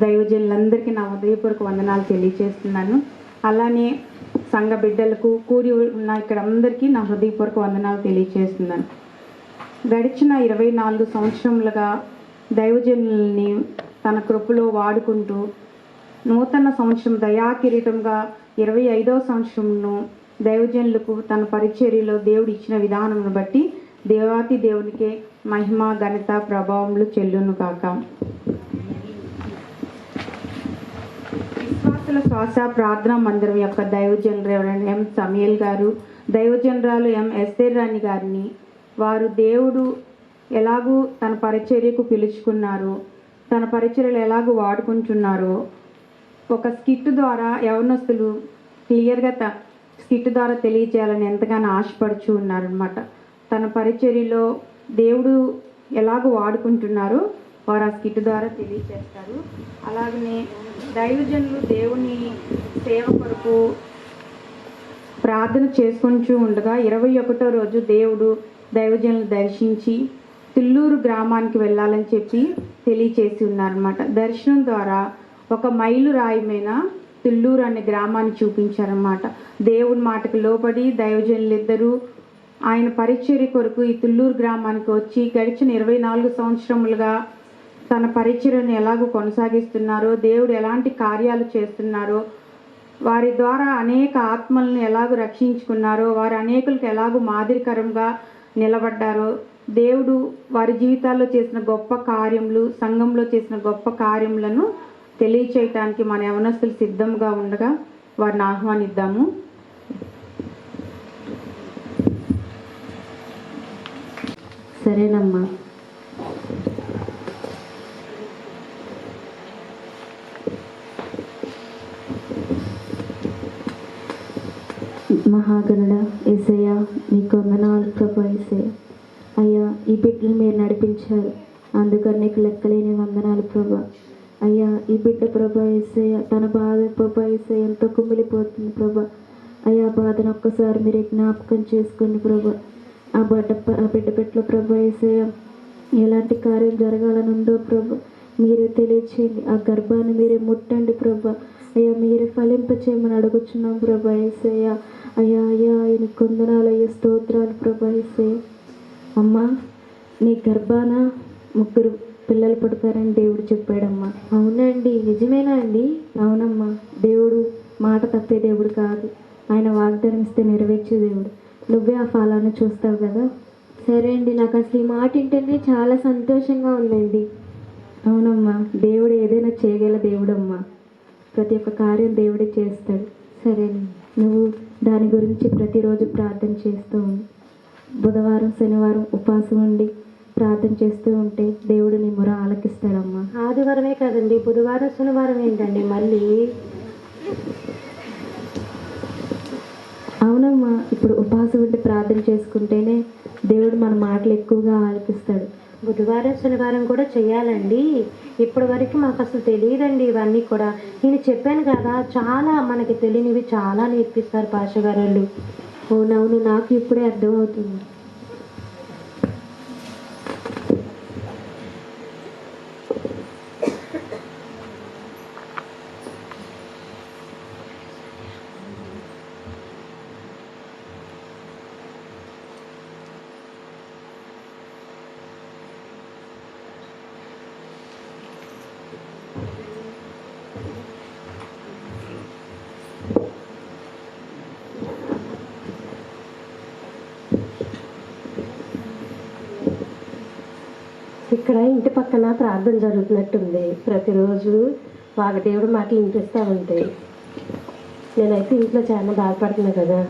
దైవజనులందరికీ నా హృదయపూర్వక వందనాలు తెలియజేస్తున్నాను అలానే సంఘ బిడ్డలకు కూరి ఉన్న ఇక్కడ అందరికీ నా హృదయపూర్వక వందనాలు తెలియజేస్తున్నాను గడిచిన ఇరవై నాలుగు సంవత్సరములుగా దైవజనుల్ని తన కృపలో వాడుకుంటూ నూతన సంవత్సరం దయాకిరీటంగా ఇరవై ఐదవ సంవత్సరంను దైవజనులకు తన పరిచర్యలో దేవుడు ఇచ్చిన విధానమును బట్టి దేవాతి దేవునికే మహిమ ఘనత ప్రభావములు చెల్లును కాక విశ్వాసుల శ్వాస ప్రార్థనా మందిరం యొక్క దైవజనులు ఎం సమీల్ గారు దైవజనరాలు ఎం ఎస్తేర్ రాణి గారిని. వారు దేవుడు ఎలాగూ తన పరిచర్యకు పిలుచుకున్నారు తన పరిచర్యలు ఎలాగూ వాడుకుంటున్నారో ఒక స్కిట్ ద్వారా యవనస్తులు క్లియర్గా త స్కిట్ ద్వారా తెలియజేయాలని ఎంతగానో ఆశపడుచు ఉన్నారనమాట తన పరిచర్యలో దేవుడు ఎలాగూ వాడుకుంటున్నారో వారు ఆ స్కిట్ ద్వారా తెలియజేస్తారు అలాగనే దైవజనులు దేవుని సేవ కొరకు ప్రార్థన చేసుకుంటూ ఉండగా ఇరవై ఒకటో రోజు దేవుడు దైవజనులు దర్శించి తిల్లూరు గ్రామానికి వెళ్ళాలని చెప్పి తెలియచేసి ఉన్నారనమాట దర్శనం ద్వారా ఒక మైలు రాయి మీద తిల్లూరు అనే గ్రామాన్ని చూపించారనమాట దేవుని మాటకు లోబడి దైవజనులు ఇద్దరు ఆయన పరిచర్య కొరకు ఈ తుళ్ళూరు గ్రామానికి వచ్చి గడిచిన ఇరవై నాలుగు సంవత్సరములుగా తన పరిచర్యను ఎలాగో కొనసాగిస్తున్నారో దేవుడు ఎలాంటి కార్యాలు చేస్తున్నారో వారి ద్వారా అనేక ఆత్మలను ఎలాగో రక్షించుకున్నారో వారు అనేకులకు ఎలాగో మాదిరికరంగా నిలబడ్డారో దేవుడు వారి జీవితాల్లో చేసిన గొప్ప కార్యములు సంఘంలో చేసిన గొప్ప కార్యములను తెలియచేయటానికి మన యవనస్తులు సిద్ధంగా ఉండగా వారిని ఆహ్వానిద్దాము. సరేనమ్మా. మహాగణుడ ఏసయ్య నీకు వందనాలు ప్రభు ఏసయ్య. అయ్యా ఈ బిడ్డలు మీరు నడిపించారు. అందుకని నీకు లెక్కలేని వందనాలు ప్రభా. అయ్యా ఈ బిడ్డ ప్రభా ఏసయ్య తన బాధ ప్రభా ఏసయ్య ఎంతో కుమిలిపోతుంది ప్రభా. అయ్యా ఆ బాధను ఒక్కసారి మీరు జ్ఞాపకం చేసుకోండి ప్రభా. ఆ బిడ్డ ఆ బిడ్డ పెట్లో ప్రభా ఏసయ్య ఎలాంటి కార్యం జరగాలని ఉందో ప్రభు మీరే తెలియచేయండి. ఆ గర్భాన్ని మీరే ముట్టండి ప్రభా. అయ్యా మీరు ఫలింప చేయమని అడుగుచున్నాం ప్రభా ఏసయ్య. అయ్యా అయ్యా ఆయన కొందనాలు స్తోత్రాలు ప్రభా ఏసయ్య. అమ్మా నీ గర్భాన ముగ్గురు పిల్లలు పుడతారని దేవుడు చెప్పాడమ్మా. అవునండి నిజమేనా అండి? అవునమ్మా దేవుడు మాట తప్పే దేవుడు కాదు. ఆయన వాగ్దానం ఇస్తే నెరవేర్చే దేవుడు. నువ్వే ఆ ఫలాన్ని చూస్తావు కదా? సరే అండి నాకు అసలు ఈ మాట వింటేనే చాలా సంతోషంగా ఉందండి. అవునమ్మా దేవుడు ఏదైనా చేయగల దేవుడమ్మా. ప్రతి ఒక్క కార్యం దేవుడే చేస్తాడు. సరే నువ్వు దాని గురించి ప్రతిరోజు ప్రార్థన చేస్తూ బుధవారం శనివారం ఉపవాసం ఉండి ప్రార్థన చేస్తూ ఉంటే దేవుడు నీ మొర ఆలకిస్తాడమ్మా. ఆదివారమే కదండి బుధవారం శనివారం ఏంటండి మళ్ళీ? అవునమ్మా ఇప్పుడు ఉపవాసం ఉండి ప్రార్థన చేసుకుంటేనే దేవుడు మన మాటలు ఎక్కువగా ఆలకిస్తాడు. బుధవారం శనివారం కూడా చేయాలండి. ఇప్పటి వరకు మాకు అసలు తెలియదండి ఇవన్నీ కూడా. నేను చెప్పాను కదా చాలా మనకి తెలియనివి చాలా నేర్పిస్తారు పాష గారు అవునవును నాకు ఇప్పుడే అర్థమవుతుంది. ఇక్కడ ఇంటి పక్కన ప్రార్థన జరుగుతున్నట్టుంది. ప్రతిరోజు వాగదేవుడు మాటలు వినిపిస్తూ ఉంటాయి నేనైతే ఇంట్లో చాలా బాధపడుతున్నా కదా.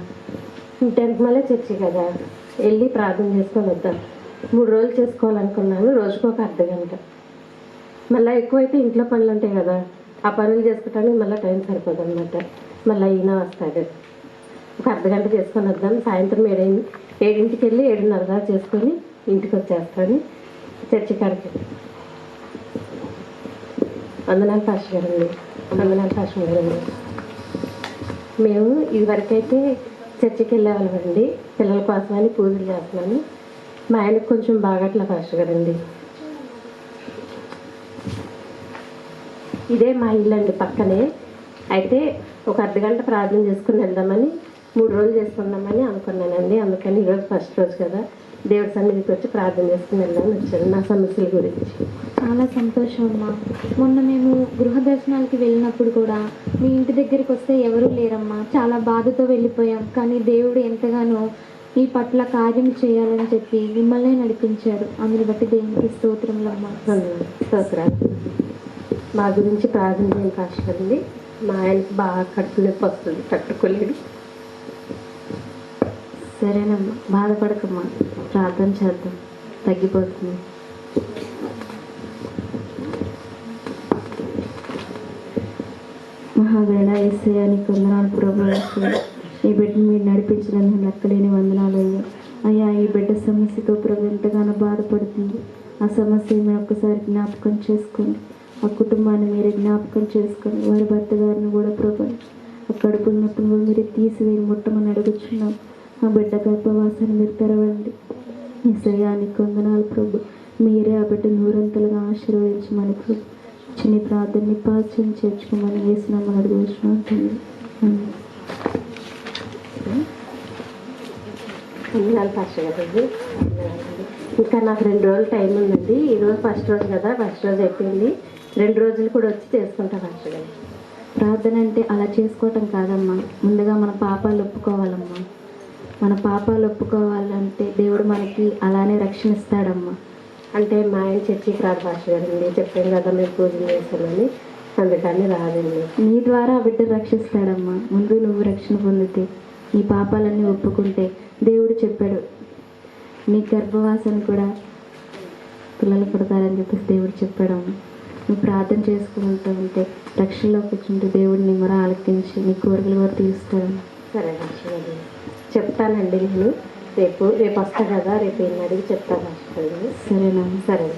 ఇంటికి మళ్ళీ చర్చి కదా. వెళ్ళి ప్రార్థన చేసుకొని వద్దాం. మూడు రోజులు చేసుకోవాలనుకున్నాను. రోజుకు ఒక అర్ధ గంట. మళ్ళీ ఎక్కువైతే ఇంట్లో పనులు ఉంటాయి కదా. ఆ పనులు చేసుకోవటానికి మళ్ళీ టైం సరిపోదు అనమాట మళ్ళీ అయినా వస్తాడు. ఒక అర్ధ గంట చేసుకొని వద్దాం. సాయంత్రం ఏడైంది ఏడింటికి వెళ్ళి ఏడున్నర దాకా చేసుకొని ఇంటికి వచ్చేస్తాను. చర్చి కాడికి వందనాలు ఫాస్ట్ గారండి వందనాలు ఫాస్ట్ గారండి మేము ఇదివరకైతే చర్చికి వెళ్ళేవాళ్ళమండి. పిల్లల కోసమని పూజలు చేస్తున్నాను మా ఆయనకు కొంచెం బాగట్ల ఫాస్ట్ గారండి. ఇదే మా ఇల్లు అండి పక్కనే. అయితే ఒక అర్ధగంట ప్రార్థన చేసుకుని వెళ్దామని మూడు రోజులు చేసుకుందామని అనుకున్నానండి. అందుకని ఈరోజు ఫస్ట్ రోజు కదా. దేవుడి సన్నిధికి వచ్చి ప్రార్థన చేసుకుని వెళ్దామని వచ్చాను నా సమస్యల గురించి. చాలా సంతోషం అమ్మా. మొన్న మేము గృహ దర్శనాలకి వెళ్ళినప్పుడు కూడా మీ ఇంటి దగ్గరికి వస్తే ఎవరూ లేరమ్మా. చాలా బాధతో వెళ్ళిపోయాం. కానీ దేవుడు ఎంతగానో ఈ పట్ల కార్యం చేయాలని చెప్పి మిమ్మల్నే నడిపించారు. అందుని బట్టి దేవునికి స్తోత్రములమ్మా వందనాలు. స్తోత్రాలు. మా గురించి ప్రార్థన చేయని కాష్టండి మా ఆయనకి బాగా కడుపు నొప్పి వస్తుంది తట్టుకోలేడు సరేనమ్మా. బాధపడకమ్మా. ప్రార్థన చేద్దాం. తగ్గిపోతుంది. మహాగణ ఏసయానికి వందనాలు ప్రభు. ఈ బిడ్డను మీరు నడిపించినందుకు లెక్కలేని వందనాలు అయ్యా. అయ్యా ఈ బిడ్డ సమస్యతో ప్రభు ఎంతగానో బాధపడుతుంది. ఆ సమస్య మీరు ఒక్కసారి జ్ఞాపకం చేసుకోండి. ఆ కుటుంబాన్ని మీరే జ్ఞాపకం చేసుకోండి. వారి భర్త గారిని కూడా ప్రభు ఆ కడుపు నొప్పిని కూడా మీరు తీసివేయి ముట్టమని అడుగుచున్నాం. ఆ బిడ్డ గర్భవాసాన్ని మీరు తెరవండి. ఈ శయానికి వందనాలు ప్రభు. మీరే ఆ బిడ్డ నూరంతలుగా ఆశీర్వదించమని ప్రభు. చిన్న ప్రార్థనని పాచం చేర్చుకోమని వేసినామని అడుగుతున్నాం తండ్రి. ఆమేన్. వందనాలు పాస్టర్ గారు. ఇంకా నాకు రెండు రోజులు టైం ఉందండి. ఈరోజు ఫస్ట్ రోజు కదా ఫస్ట్ రోజు అయిపోయింది. రెండు రోజులు కూడా వచ్చి చేసుకుంటా పాస్టర్ గారు. ప్రార్థన అంటే అలా చేసుకోవటం కాదమ్మా. ముందుగా మన పాపాలు ఒప్పుకోవాలమ్మా. మన పాపాలు ఒప్పుకోవాలంటే దేవుడు మనకి అలానే రక్షణ ఇస్తాడమ్మా అంటే మా ఆయన చర్చికి రాడు పాస్టర్ గారు అండి చెప్పాను కదా మేము పూజలు చేస్తామని అందుకని రాదండి నీ ద్వారా బిడ్డ రక్షిస్తాడమ్మా. ముందు నువ్వు రక్షణ పొందితే నీ పాపాలన్నీ ఒప్పుకుంటే దేవుడు చెప్పాడు నీ గర్భవాసన కూడా పిల్లలు పుడతారని చెప్పేసి దేవుడు చెప్పాడమ్మా. నువ్వు ప్రార్థన చేసుకుంటూ ఉంటే రక్షణలోకి కూర్చుంటే దేవుడు నీ మొర ఆలకించి నీ కోరికలు కూడా తీరుస్తాడమ్మా సరే గారు చెప్తానండి నేను. రేపు రేపు వస్తా కదా రేపు ఏం అడిగి చెప్తా పాస్టర్ గారు సరేనా సరే.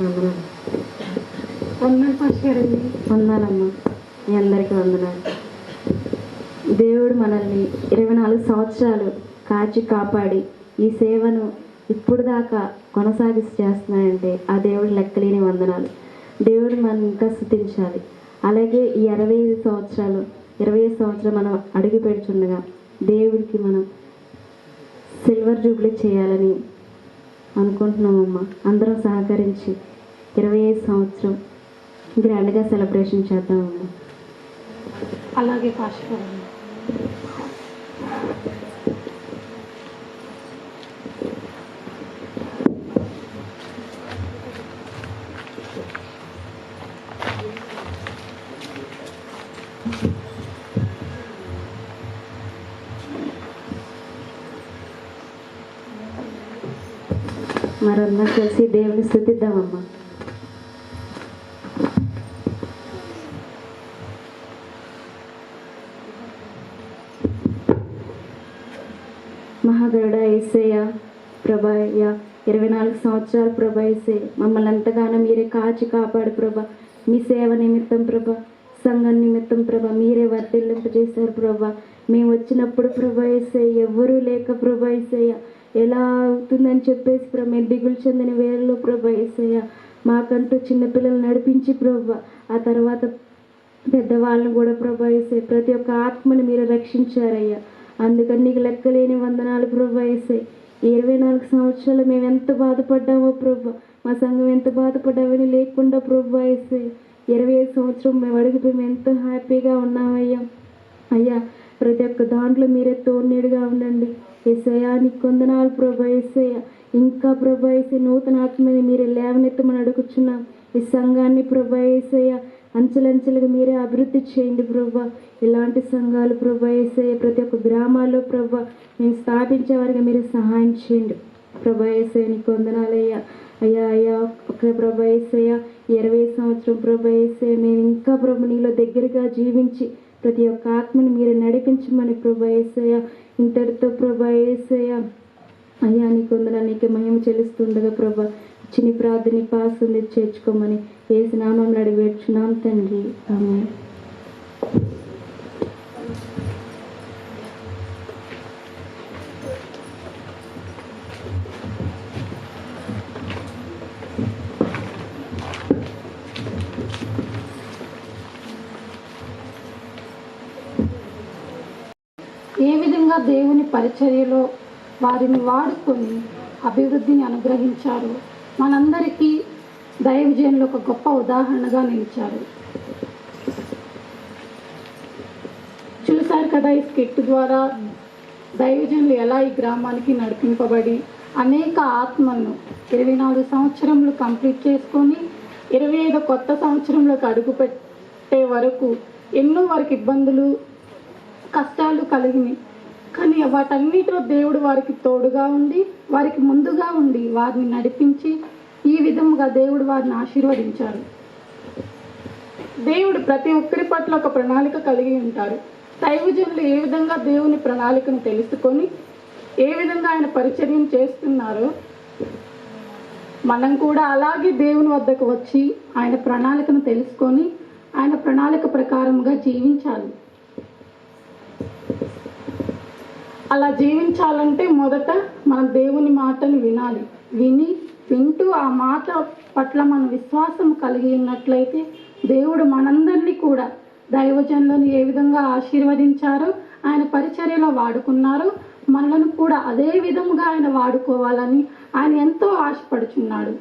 పాస్టర్ గారు. వందనాలు. వందనాలమ్మా మీ అందరికీ వందనాలు దేవుడు మనల్ని ఇరవై నాలుగు సంవత్సరాలు కాచి కాపాడి ఈ సేవను ఇప్పుడు దాకా కొనసాగిస్తూ చేస్తున్నాయంటే ఆ దేవుడు లెక్కలేని వందనాలు దేవుడు మనం ఇంకా స్థుతించాలి అలాగే ఈ అరవై ఐదు సంవత్సరాలు ఇరవై ఐదు సంవత్సరాలు మనం అడుగు పెడుచుండగా దేవుడికి మనం సిల్వర్ జూబ్లీ చేయాలని అనుకుంటున్నామమ్మా అందరం సహకరించి ఇరవై ఐదు సంవత్సరం గ్రాండ్గా సెలబ్రేషన్ చేద్దామమ్మా. అలాగే పాస్టర్ మరందరం కలిసి దేవుని స్థుతిద్దామమ్మా. మహాగరుడ ఏసయ్య ప్రభాయ్య ఇరవై నాలుగు సంవత్సరాలు ప్రభా ఏసే మమ్మల్ని ఎంతగానో మీరే కాచి కాపాడు ప్రభా. మీ సేవ నిమిత్తం ప్రభా సంఘం నిమిత్తం ప్రభా మీరే వర్తిల్లింపజేశారు ప్రభా. మేము వచ్చినప్పుడు ప్రభా ఏసయ్య ఎవ్వరూ లేక ప్రభా ఏసయ్య ఎలా అవుతుందని చెప్పేసి ప్రభా మేము దిగులు చెందిన వేరులో ప్రభా ఏసయ్య మాకంటూ చిన్నపిల్లలు నడిపించి ప్రభా ఆ తర్వాత పెద్దవాళ్ళని కూడా ప్రభా ప్రతి ఒక్క ఆత్మని మీరు రక్షించారయ్యా. అందుకని నీకు లెక్కలేని వందనాలు ప్రభా ఇరవై నాలుగు సంవత్సరాలు మేము ఎంత బాధపడ్డామో ప్రభా మా సంఘం ఎంత బాధపడ్డామని లేకుండా ప్రభా ఏసే ఇరవై ఐదు సంవత్సరం మేము అడిగిపోయి మేము ఎంతో హ్యాపీగా ఉన్నామయ్యా. అయ్యా ప్రతి ఒక్క దాంట్లో మీరే తోడునీడుగా ఉండండి. ఏసయా నీకు కొందనాలు ప్రభా ఏసయ్య. ఇంకా ప్రభా ఏసే నూతన ఆత్మని మీరు లేవనెత్తమని అడుగుచున్నాం. ఈ సంఘాన్ని ప్రభా ఏసయ్య అంచెలంచెలుగా మీరే అభివృద్ధి చేయండి ప్రభా. ఇలాంటి సంఘాలు ప్రభా ఏసయ్య ప్రతి ఒక్క గ్రామాల్లో ప్రభా మేము స్థాపించే వారికి మీరు సహాయం చేయండి. ప్రభా ఏసయ్య నీకు వందనాలయ్యా అయ్యా అయ్యా ఒక ప్రభా ఏసయ్య ఇరవై సంవత్సరం ప్రభా ఏసయ్య మేము ఇంకా ప్రభు నీలో దగ్గరగా జీవించి ప్రతి ఒక్క ఆత్మని మీరు నడిపించమని ప్రభా ఏసయ్య. ఇంతటితో ప్రభా ఏసయ్య. అయ్యా నీకు నీకు మహిమ చెల్లిస్తుండగా ప్రభా. చిని ప్రార్థన పాస్ చేర్చుకోమని ఏసు నామం నడివేర్చున్నాం తండ్రి. ఆమె ముఖ్యంగా దేవుని పరిచర్యలో వారిని వాడుకొని అభివృద్ధిని అనుగ్రహించారు. మనందరికీ దైవజనులు ఒక గొప్ప ఉదాహరణగా నిలిచారు. చూశారు కదా ఈ స్కిట్ ద్వారా దైవజనులు ఎలా ఈ గ్రామానికి నడిపింపబడి అనేక ఆత్మలను ఇరవై నాలుగు సంవత్సరములు కంప్లీట్ చేసుకొని ఇరవై ఐదు కొత్త సంవత్సరంలోకి అడుగు పెట్టే వరకు ఎన్నో వారికి ఇబ్బందులు కష్టాలు కలిగినాయి కానీ వాటన్నిటిలో దేవుడు వారికి తోడుగా ఉండి వారికి ముందుగా ఉండి వారిని నడిపించి ఈ విధముగా దేవుడు వారిని ఆశీర్వదించారు. దేవుడు ప్రతి ఒక్కరి పట్ల ఒక ప్రణాళిక కలిగి ఉంటారు. దైవజనులు ఏ విధంగా దేవుని ప్రణాళికను తెలుసుకొని ఏ విధంగా ఆయన పరిచర్యం చేస్తున్నారో మనం కూడా అలాగే దేవుని వద్దకు వచ్చి ఆయన ప్రణాళికను తెలుసుకొని ఆయన ప్రణాళిక ప్రకారంగా జీవించాలి. అలా జీవించాలంటే మొదట మనం దేవుని మాటను వినాలి. విని వింటూ ఆ మాట పట్ల మన విశ్వాసం కలిగి ఉన్నట్లయితే దేవుడు మనందరినీ కూడా దైవజనులను ఏ విధంగా ఆశీర్వదించారో ఆయన పరిచర్యలో వాడుకున్నారో మనలను కూడా అదే విధముగా ఆయన వాడుకోవాలని ఆయన ఎంతో ఆశపడుచున్నాడు.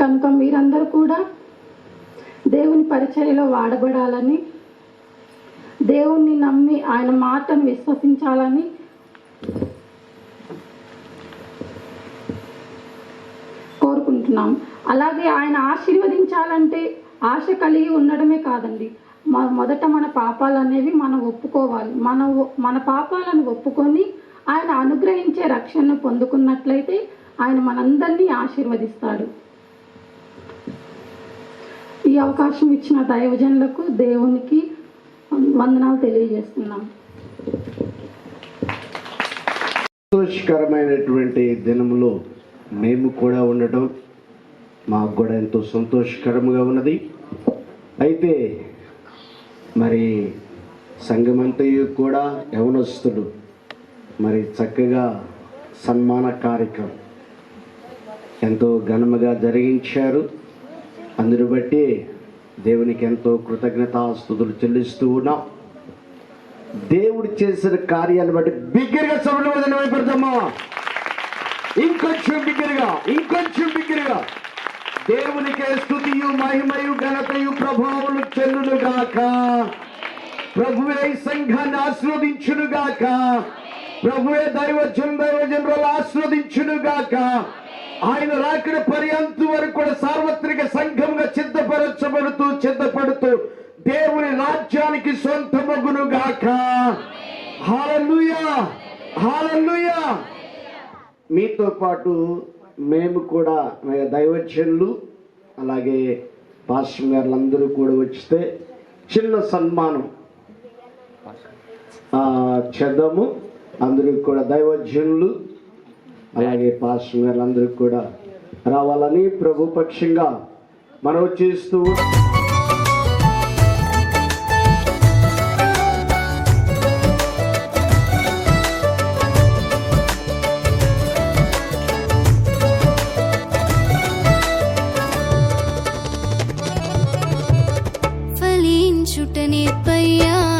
కనుక మీరందరూ కూడా దేవుని పరిచర్యలో వాడబడాలని దేవుణ్ణి నమ్మి ఆయన మాటను విశ్వసించాలని కోరుకుంటున్నాం. అలాగే ఆయన ఆశీర్వదించాలంటే ఆశ కలిగి ఉండడమే కాదండి. మొదట మన పాపాలు అనేవి మనం ఒప్పుకోవాలి. మన మన పాపాలను ఒప్పుకొని ఆయన అనుగ్రహించే రక్షణను పొందుకున్నట్లయితే ఆయన మనందరినీ ఆశీర్వదిస్తాడు. ఈ అవకాశం ఇచ్చిన దైవజనులకు దేవునికి వందనాలు తెలియజేస్తున్నాం. సంతోషకరమైనటువంటి దినములో మేము కూడా ఉండటం మాకు కూడా ఎంతో సంతోషకరంగా ఉన్నది. అయితే మరి సంఘమంతయు కూడా యవనస్తుడు. మరి చక్కగా సన్మాన కార్యక్రమం ఎంతో ఘనముగా జరిగించారు. అందుని బట్టి దేవునికి ఎంతో కృతజ్ఞతాస్తుతులు చెల్లిస్తూ ఉన్నాం. దేవుడు చేసిన కార్యాన్ని బట్టి బిగ్గరగా సభలో పెడతామా ఇంకొంచెం బిగ్గరగా ఇంకొంచెం బిగ్గరగా. దేవునికే స్థుతియు మహిమయు ఘనతయు ప్రభావములు చెల్లును గాక ప్రభువే సంఘాన్ని ఆస్వాదించును గాక ప్రభువే దైవజన్ దైవజనులు ఆస్వాదించును గాక ఆయన రాకడ పర్యంత వరకు కూడా సార్వత్రిక సంఘంగా సిద్ధపరచబడుతూ సిద్ధపడుతూ దేవుని రాజ్యానికి సొంతమగును గాక హాలలుయా! హాలలుయా! మీతో పాటు మేము కూడా దైవజనులు అలాగే పాస్టర్ గారులందరూ కూడా వచ్చితే చిన్న సన్మానం. ఆ, చేద్దాము. అందరికి కూడా దైవజనులు అలాగే పాస్టర్ గారులందరూ కూడా రావాలని ప్రభు పక్షంగా మనం చేస్తూ ఫలించుట పయ్యా